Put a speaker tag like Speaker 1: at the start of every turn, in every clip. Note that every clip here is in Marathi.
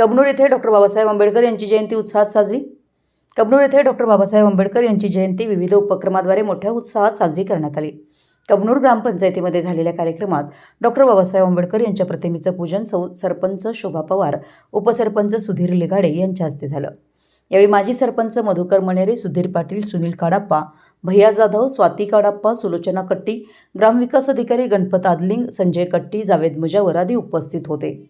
Speaker 1: कबनूर येथे डॉक्टर बाबासाहेब आंबेडकर यांची जयंती उत्साहात साजरी. कबनूर येथे डॉक्टर बाबासाहेब आंबेडकर यांची जयंती विविध उपक्रमाद्वारे मोठ्या उत्साहात साजरी करण्यात आली. कबनूर ग्रामपंचायतीमध्ये झालेल्या कार्यक्रमात डॉक्टर बाबासाहेब आंबेडकर यांच्या प्रतिमेचं पूजन सौ सरपंच शोभा पवार उपसरपंच सुधीर लिघाडे यांच्या हस्ते झालं. यावेळी माजी सरपंच मधुकर मणेरे सुधीर पाटील सुनील काडाप्पा भैया जाधव स्वाती काडाप्पा सुलोचना कट्टी ग्रामविकास अधिकारी गणपत आदलिंग संजय कट्टी जावेद मुजावर आदी उपस्थित होते.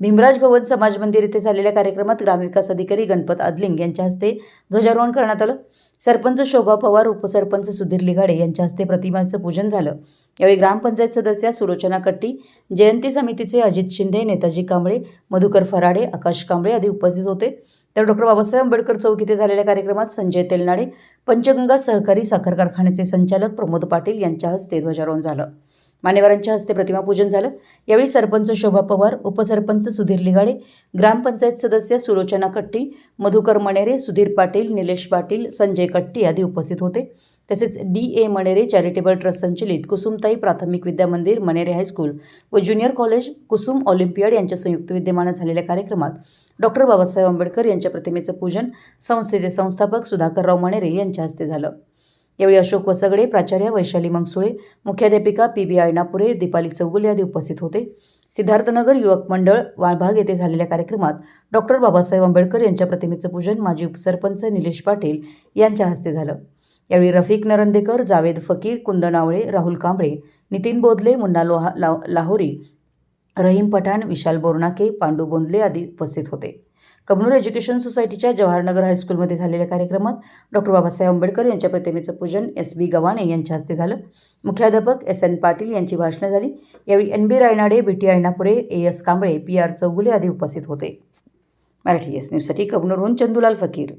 Speaker 1: भीमराज भवन समाज मंदिर येथे झालेल्या कार्यक्रमात ग्रामविकास अधिकारी गणपत आदलिंग यांच्या हस्ते ध्वजारोहण करण्यात आलं. सरपंच शोभा पवार उपसरपंच सुधीर लिघाडे यांच्या हस्ते प्रतिमांचं पूजन झालं. यावेळी ग्रामपंचायत सदस्या सुलोचना कट्टी जयंती समितीचे अजित शिंदे नेताजी कांबळे मधुकर फराडे आकाश कांबळे आदी उपस्थित होते. तर डॉक्टर बाबासाहेब आंबेडकर चौक इथे झालेल्या कार्यक्रमात संजय तेलनाडे पंचगंगा सहकारी साखर कारखान्याचे संचालक प्रमोद पाटील यांच्या हस्ते ध्वजारोहण झालं. मान्यवरांच्या हस्ते प्रतिमापूजन झालं. यावेळी सरपंच शोभा पवार उपसरपंच सुधीर लिगाडे ग्रामपंचायत सदस्य सुलोचना कट्टी मधुकर मणेरे सुधीर पाटील निलेश पाटील संजय कट्टी आदी उपस्थित होते. तसेच D A Manere charitable trust संचलित कुसुमताई प्राथमिक विद्या मंदिर मणेरे हायस्कूल व ज्युनियर कॉलेज कुसुम ऑलिम्पियाड यांच्या संयुक्त विद्यमानं झालेल्या कार्यक्रमात डॉक्टर बाबासाहेब आंबेडकर यांच्या प्रतिमेचं पूजन संस्थेचे संस्थापक सुधाकरराव मणेरे यांच्या हस्ते झालं. यावेळी अशोक वसगडे प्राचार्य वैशाली मंगसुळे मुख्याध्यापिका पी बी आयनापुरे दीपाली चौगुले आदी उपस्थित होते. सिद्धार्थनगर युवक मंडळ वाळभाग येथे झालेल्या कार्यक्रमात डॉक्टर बाबासाहेब आंबेडकर यांच्या प्रतिमेचं पूजन माजी उपसरपंच निलेश पाटील यांच्या हस्ते झालं. यावेळी रफिक नरंदेकर जावेद फकीर कुंदनावळे राहुल कांबळे नितीन बोधले मुन्ना लोहा ला लाहोरी रहीम पठाण विशाल बोरनाके पांडू बोंदले आदी उपस्थित होते. कबनूर एज्युकेशन सोसायटीच्या जवाहरनगर हायस्कूलमध्ये झालेल्या कार्यक्रमात डॉक्टर बाबासाहेब आंबेडकर यांच्या प्रतिमेचं पूजन एस बी गवाणे यांच्या हस्ते झालं. मुख्याध्यापक एस एन पाटील यांची भाषणं झाली. यावेळी N B Raynade B T Aynapure A S Kamble P R Chougule आदी उपस्थित होते. मराठी एस न्यूजसाठी कबनूरहून चंदुलाल फकीर.